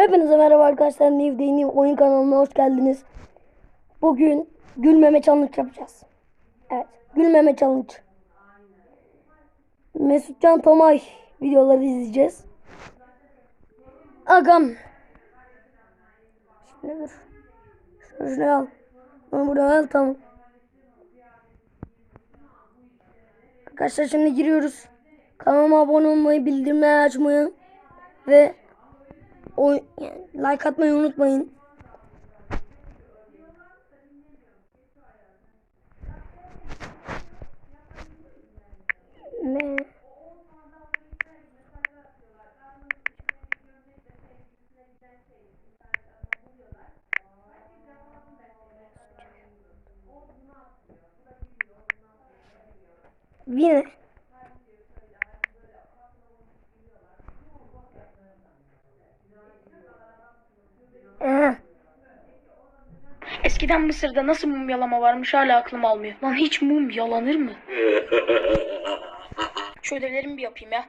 Hepinize merhaba arkadaşlar. New Day New oyun kanalına hoş geldiniz. Bugün gülmeme challenge yapacağız. Evet. Gülmeme challenge. Mesutcan Tomay videoları izleyeceğiz. Agam. Şimdi dur. Şunu al. Bunu buraya al tamam. Arkadaşlar şimdi giriyoruz. Kanalıma abone olmayı, bildirimleri açmayı ve o yani like atmayı unutmayın. Ne? Yine. Eskiden Mısır'da nasıl mum yalama varmış hala aklım almıyor. Lan hiç mum yalanır mı? Şu ödevlerimi bir yapayım ya.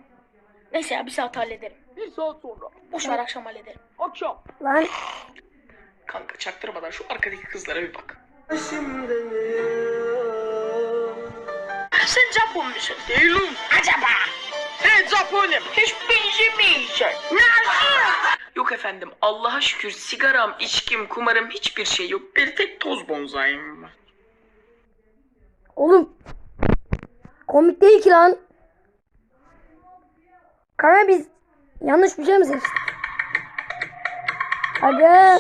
Neyse ya bir saat hallederim. Bir saat sonra. Boş ver akşam hallederim. Akşam. Lan Kanka çaktırmadan şu arkadaki kızlara bir bak. Sen Japon musun? Değilim. Acaba? Ben Japonum. Hiç benzemeyecek. Nasıl? Yok efendim Allah'a şükür sigaram, içkim, kumarım hiçbir şey yok. Bir tek toz bonzayım var. oğlum. Komik değil ki lan. Kanka biz yanlış bir şey mi seçtik? Aga.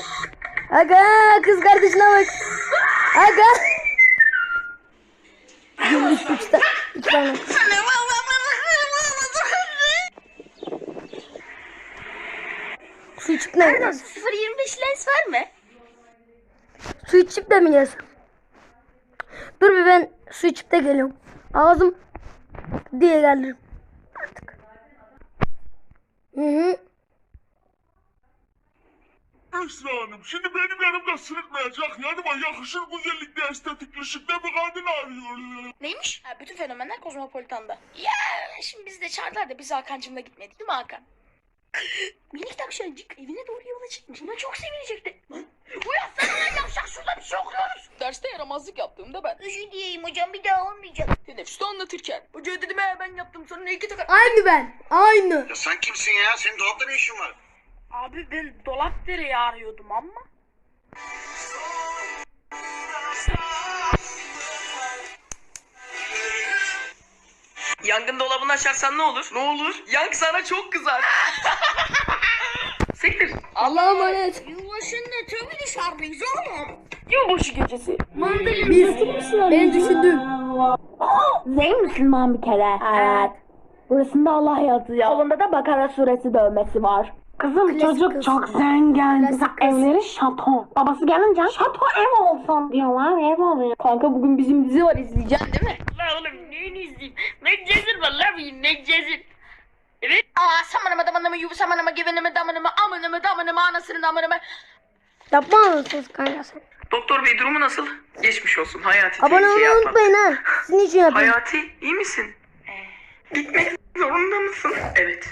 Aga kız kardeşine bak. Aga. Güldük üç tane. iki tane. Su içip ne yiyeceğiz? 0.25 lens var mı? Su içip de mi yiyeceğiz? Dur bir ben su içip de geliyorum. Ağzım diye gelirim. Artık. Hı hı. Esra Hanım, şimdi benim yanımda sırıtmayacak, yanıma yakışır güzellikte, estetikleşikte bir kadın arıyorum. Neymiş? Ha, bütün fenomenler kozmopolitanda. Ya şimdi biz de çağırdılar da biz Hakan'cımla gitmedik değil mi Hakan? Minik tavşancık evine doğru yola çıkmış. Buna çok sevinecekti. Uyansana lan yavşak şurada bir şey okuyoruz. Derste yaramazlık yaptığımda ben. Özür dileyim hocam bir daha olmayacak. Teneffüste anlatırken. Hoca dedim he ben yaptım sonra iki takar. Aynı ben. Aynı. Ya sen kimsin ya? Senin dolapta ne işin var? Abi ben dolap direği arıyordum ama. Yangın dolabını açarsan ne olur? Ne olur? Yang sana çok kızar. Siktir. Allah'a emanet. Yılbaşında tabii dışarıdayız oğlum. Yılbaşı gecesi. Biz. Beni düşündüm. Zeyn Müslüman bir kere. Evet. Burasında Allah yazıyor. Kolunda da Bakara suresi dövmesi var. Kızım Klasik çocuk kız. çok zengin. Klasik Mesela kız. evleri şato. Babası gelince şato ev olsun diyorlar ev oluyor. Kanka bugün bizim dizi var izleyeceksin değil mi? La oğlum neyini izleyeyim? Medcezir var la bir Medcezir. Evet. Aa samanıma damanıma yuvu samanıma gevenime damanıma amınıma damanıma anasının amınıma. Yapma mısınız kanka sen? Doktor bey durumu nasıl? Geçmiş olsun Hayati Abone olmayı atlattı. unutmayın ha. Sizin için yapıyorum. Hayati iyi misin? Gitmek zorunda mısın? Evet.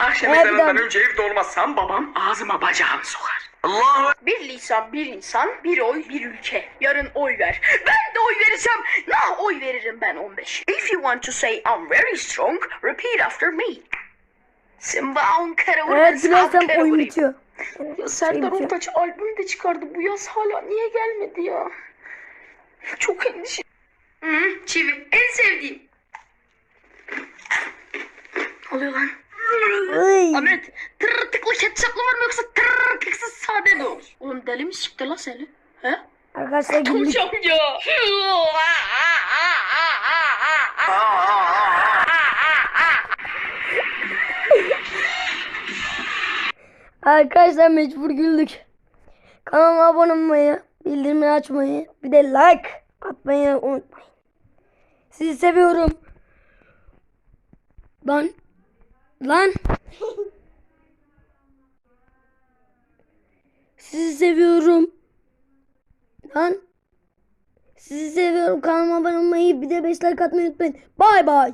Akşam ezanından ben- önce evde olmazsam babam ağzıma bacağını sokar. Allahu Bir lisan, bir insan, bir oy, bir ülke. Yarın oy ver. Ben de oy vereceğim. Na oy veririm ben 15. If you want to say I'm very strong, repeat after me. Simba Ankara Evet bilersem oyun bitiyor. Ya Serdar bitiyor. Ortaç albüm de çıkardı. Bu yaz hala niye gelmedi ya? Çok endişe. Hı, çivi. En sevdiğim. Ne oluyor lan? Iy. Ahmet, tırtıklı ketçaplı var mı yoksa tırtıksız sade mi olur? Oğlum deli mi sikti la seni? He? Arkadaşlar güldük. Tunç amca. Arkadaşlar mecbur güldük. Kanalıma abone olmayı, bildirimleri açmayı, bir de like atmayı unutmayın. Sizi seviyorum. Lan. Lan. Sizi seviyorum. Lan. Sizi seviyorum. Kanalıma abone olmayı, bir de 5 like atmayı unutmayın. Bay bay.